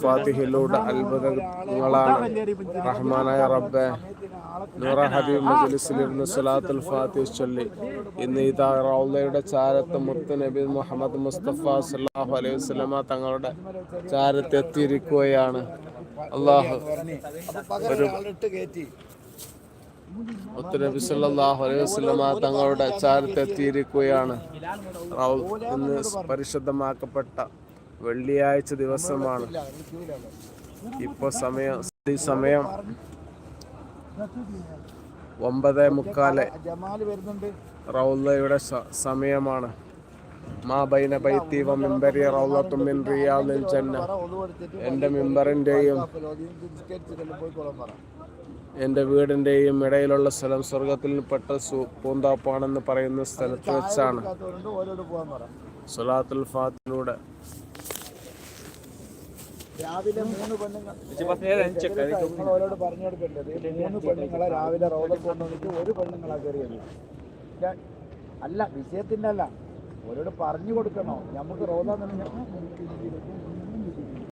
ഫാത്തിഹിലൂടെ അത്ഭുതങ്ങളാണ് റഹ്മാനായ റബ്ബെ. നൂറ ഹബീബ് മജലിസിലിരുന്ന് സലാത്തുൽ ഫാത്തിഹ് ചൊല്ലി. ഇന്ന് ഇതാ റൗലയുടെ ചാരത്ത് മുത്ത് നബി മുഹമ്മദ് മുസ്തഫ സല്ലാഹു അലൈഹി വസല്ലമ തങ്ങളുടെ ചാരത്തെത്തിയിരിക്കുകയാണ് അള്ളാഹു ഒരു മുത്ത് നബി സല്ലല്ലാഹു അലൈഹി വസല്ലമ തങ്ങളുടെ ചാരത്തെത്തിയിരിക്കുകയാണ് റൗ- ഇന്ന് പരിശുദ്ധമാക്കപ്പെട്ട വെള്ളിയാഴ്ച ദിവസമാണ്. ഇപ്പൊ സമയം സമയം ഒമ്പത് മുക്കാൽ. റൗലയുടെ സമയമാണ്. മാ ബൈന ബൈത്തി വ മിമ്പരി റൗലത്തും മിൻ റിയാദിൽ ജന്ന. ഒതുവെടുത്തിട്ട് എന്റെ മിമ്പറിന്റെയും പോയിക്കോളാൻ എന്റെ വീടിന്റെയും ഇടയിലുള്ള സ്ഥലം സ്വർഗത്തിൽ പെട്ട പൂന്താപ്പാണെന്ന് പറയുന്ന സ്ഥലത്ത് വെച്ചാണ്. സലാത്തുൽ ഫാത്തിലൂടെ. രാവിലെ മൂന്ന് പെണ്ണുങ്ങൾ നിങ്ങൾ അവരോട് പറഞ്ഞു കൊടുക്കേണ്ടത് മൂന്ന് പെണ്ണുങ്ങളെ രാവിലെ റോഡിൽ കൊണ്ടുവന്നിട്ട് ഒരു പെണ്ണുങ്ങളാ കയറിയത്. അല്ല വിഷയത്തിന്റെ അല്ല. ഓരോട് പറഞ്ഞു കൊടുക്കണോ? നമുക്ക് റോദ